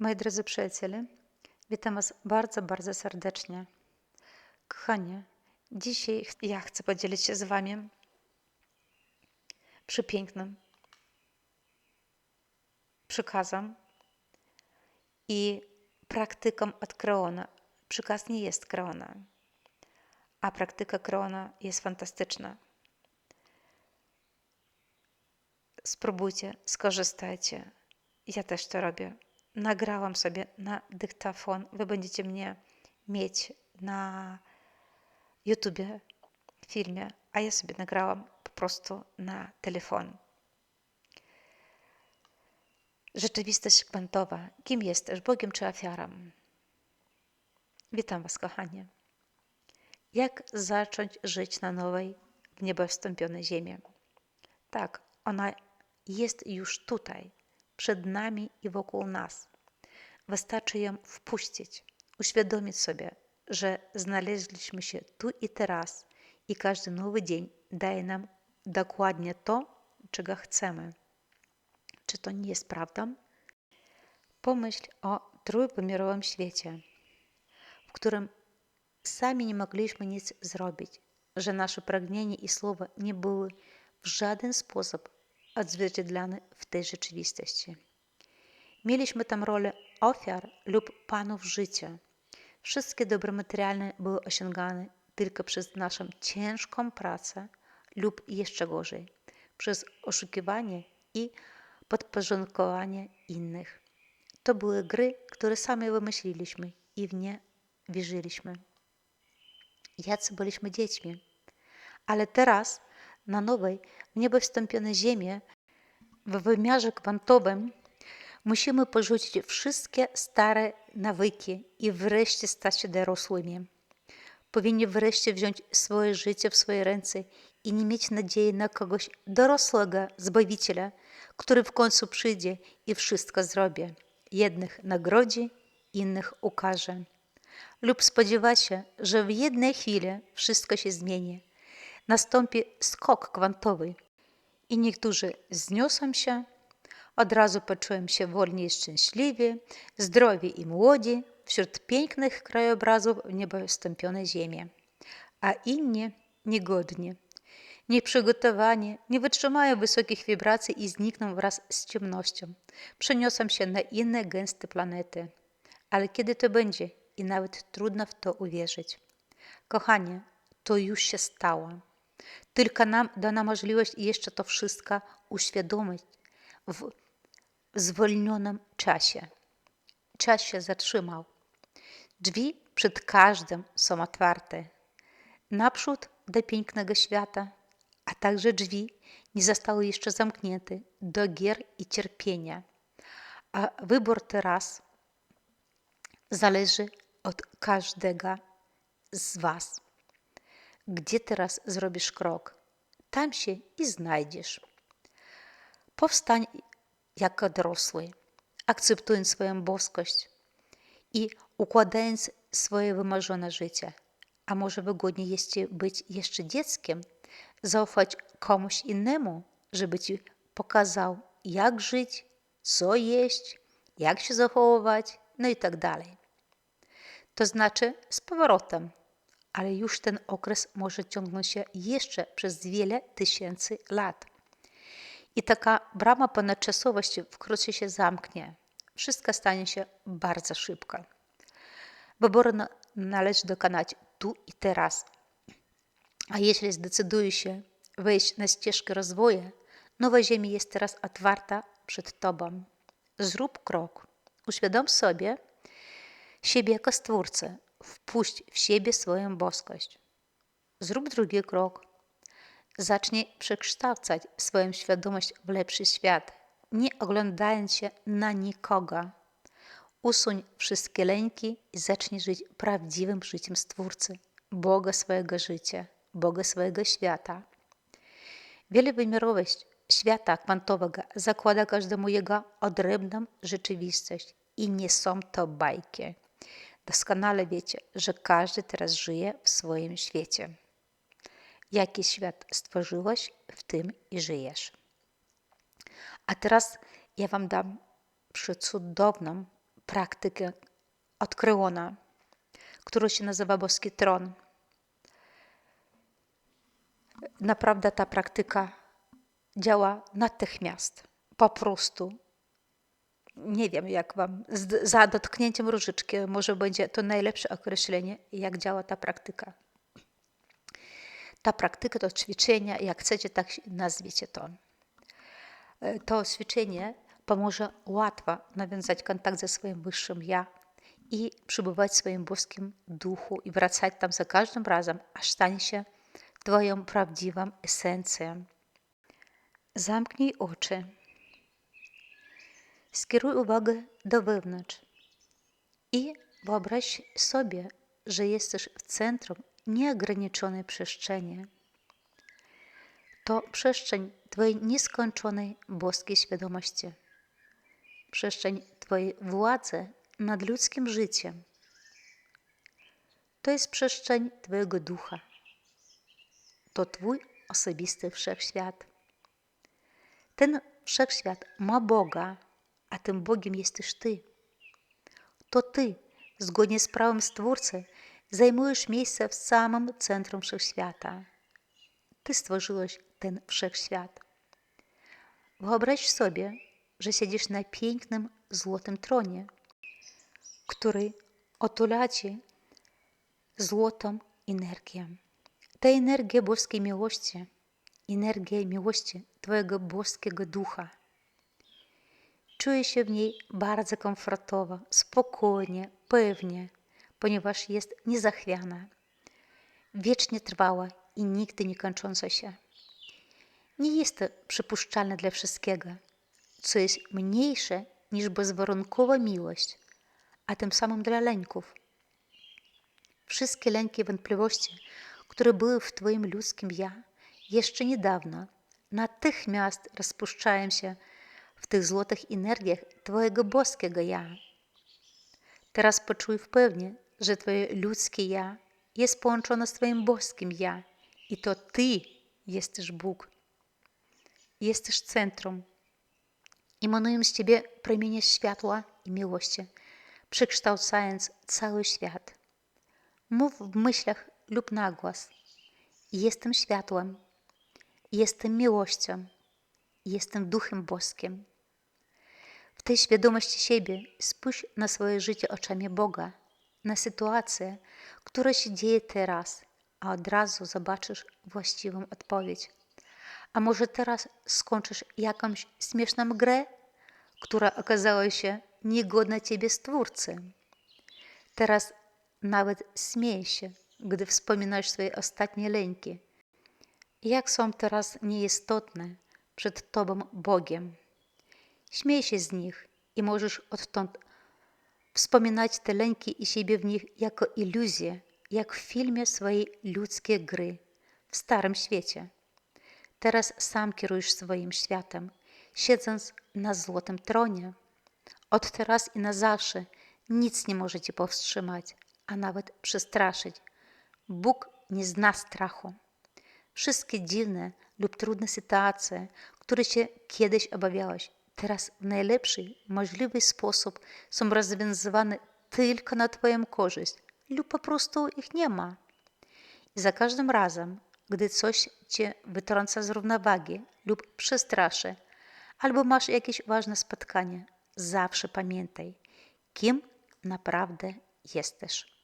Moi drodzy przyjaciele, witam Was bardzo, bardzo serdecznie. Kochani, dzisiaj ja chcę podzielić się z Wami przepięknym przekazem i praktyką od Kreona. Przekaz nie jest Kreona, a praktyka Kreona jest fantastyczna. Spróbujcie, skorzystajcie. Ja też to robię. Nagrałam sobie na dyktafon. Wy będziecie mnie mieć na YouTubie, filmie, a ja sobie nagrałam po prostu na telefon. Rzeczywistość kwantowa. Kim jesteś, Bogiem czy ofiarą? Witam Was, kochani. Jak zacząć żyć na nowej, w niebo wstąpionej ziemi? Tak, ona jest już tutaj, przed nami i wokół nas. Wystarczy ją wpuścić, uświadomić sobie, że znaleźliśmy się tu i teraz i każdy nowy dzień daje nam dokładnie to, czego chcemy. Czy to nie jest prawdą? Pomyśl o trójwymiarowym świecie, w którym sami nie mogliśmy nic zrobić, że nasze pragnienia i słowa nie były w żaden sposób odzwierciedlane w tej rzeczywistości. Mieliśmy tam rolę ofiar lub panów życia. Wszystkie dobra materialne były osiągane tylko przez naszą ciężką pracę lub jeszcze gorzej, przez oszukiwanie i podporządkowanie innych. To były gry, które sami wymyśliliśmy i w nie wierzyliśmy. Jacy byliśmy dziećmi. Ale teraz, na nowej, w niebo ziemię, w wymiarze kwantowym, musimy porzucić wszystkie stare nawyki i wreszcie stać się dorosłymi. Powinni wreszcie wziąć swoje życie w swoje ręce i nie mieć nadziei na kogoś dorosłego, zbawiciela, który w końcu przyjdzie i wszystko zrobi. Jednych nagrodzi, innych ukaże. Lub spodziewać się, że w jednej chwili wszystko się zmieni. Nastąpi skok kwantowy i niektórzy zniosą się, od razu poczułem się wolni i szczęśliwi, zdrowi i młodzi wśród pięknych krajobrazów niebostąpionej ziemi, a inni niegodni, nieprzygotowani, nie wytrzymają wysokich wibracji i znikną wraz z ciemnością. Przeniosą się na inne gęste planety. Ale kiedy to będzie i nawet trudno w to uwierzyć. Kochanie, to już się stało. Tylko nam dana możliwość jeszcze to wszystko uświadomić w zwolnionym czasie. Czas się zatrzymał. Drzwi przed każdym są otwarte. Naprzód do pięknego świata, a także drzwi nie zostały jeszcze zamknięte do gier i cierpienia. A wybór teraz zależy od każdego z Was. Gdzie teraz zrobisz krok, tam się i znajdziesz. Powstań jako dorosły, akceptując swoją boskość i układając swoje wymarzone życie. A może wygodniej jest ci być jeszcze dzieckiem, zaufać komuś innemu, żeby ci pokazał, jak żyć, co jeść, jak się zachowywać, no i tak dalej. To znaczy z powrotem, ale już ten okres może ciągnąć się jeszcze przez wiele tysięcy lat. I taka brama ponadczasowości wkrótce się zamknie. Wszystko stanie się bardzo szybko. Wyboru na- należy dokonać tu i teraz. A jeśli zdecyduje się wejść na ścieżkę rozwoju, nowa Ziemia jest teraz otwarta przed Tobą. Zrób krok. Uświadom sobie siebie jako Stwórcę. Wpuść w siebie swoją boskość. Zrób drugi krok. Zacznij przekształcać swoją świadomość w lepszy świat, nie oglądając się na nikogo. Usuń wszystkie lęki i zacznij żyć prawdziwym życiem Stwórcy, Boga swojego życia, Boga swojego świata. Wielowymiarowość świata kwantowego zakłada każdemu jego odrębną rzeczywistość i nie są to bajki. Doskonale wiecie, że każdy teraz żyje w swoim świecie. Jaki świat stworzyłeś, w tym i żyjesz. A teraz ja Wam dam przecudowną praktykę od Kreona, która się nazywa Boski Tron. Naprawdę ta praktyka działa natychmiast, po prostu. Nie wiem, jak wam, za dotknięciem różyczki, może będzie to najlepsze określenie, jak działa ta praktyka. Ta praktyka to ćwiczenie, jak chcecie, tak nazwiecie to. To ćwiczenie pomoże łatwo nawiązać kontakt ze swoim wyższym ja i przebywać w swoim boskim duchu i wracać tam za każdym razem, aż stanie się Twoją prawdziwą esencją. Zamknij oczy. Skieruj uwagę do wewnątrz i wyobraź sobie, że jesteś w centrum nieograniczonej przestrzeni. To przestrzeń Twojej nieskończonej boskiej świadomości, przestrzeń Twojej władzy nad ludzkim życiem. To jest przestrzeń Twojego ducha. To Twój osobisty wszechświat. Ten wszechświat ma Boga, a tym Bogiem jesteś Ty. To Ty, zgodnie z prawem Stwórcy, zajmujesz miejsce w samym centrum wszechświata. Ty stworzyłeś ten wszechświat. Wyobraź sobie, że siedzisz na pięknym, złotym tronie, który otula Cię złotą energię. Ta energia boskiej miłości, energia miłości Twojego boskiego ducha. Czuję się w niej bardzo komfortowo, spokojnie, pewnie, ponieważ jest niezachwiana, wiecznie trwała i nigdy nie kończąca się. Nie jest to przypuszczalne dla wszystkiego, co jest mniejsze niż bezwarunkowa miłość, a tym samym dla lęków. Wszystkie lęki i wątpliwości, które były w Twoim ludzkim ja jeszcze niedawno, natychmiast rozpuszczają się w tych złotych energiach Twojego boskiego ja. Teraz poczuj pewnie, że Twoje ludzkie ja jest połączone z Twoim boskim ja i to Ty jesteś Bóg. Jesteś centrum. Emanują z Ciebie promienie światła i miłości, przekształcając cały świat. Mów w myślach lub na głos. Jestem światłem, jestem miłością, jestem duchem boskim. W tej świadomości siebie spójrz na swoje życie oczami Boga, na sytuację, która się dzieje teraz, a od razu zobaczysz właściwą odpowiedź. A może teraz skończysz jakąś śmieszną grę, która okazała się niegodna Ciebie Stwórcy. Teraz nawet śmiej się, gdy wspominasz swoje ostatnie lęki. Jak są teraz nieistotne przed Tobą Bogiem. Śmiej się z nich i możesz odtąd wspominać te lęki i siebie w nich jako iluzję, jak w filmie swojej ludzkiej gry w starym świecie. Teraz sam kierujesz swoim światem, siedząc na złotym tronie. Od teraz i na zawsze nic nie może cię powstrzymać, a nawet przestraszyć. Bóg nie zna strachu. Wszystkie dziwne lub trudne sytuacje, które się kiedyś obawiałeś, teraz w najlepszy możliwy sposób są rozwiązywane tylko na Twoją korzyść lub po prostu ich nie ma. I za każdym razem, gdy coś Cię wytrąca z równowagi lub przestraszy, albo masz jakieś ważne spotkanie, zawsze pamiętaj, kim naprawdę jesteś.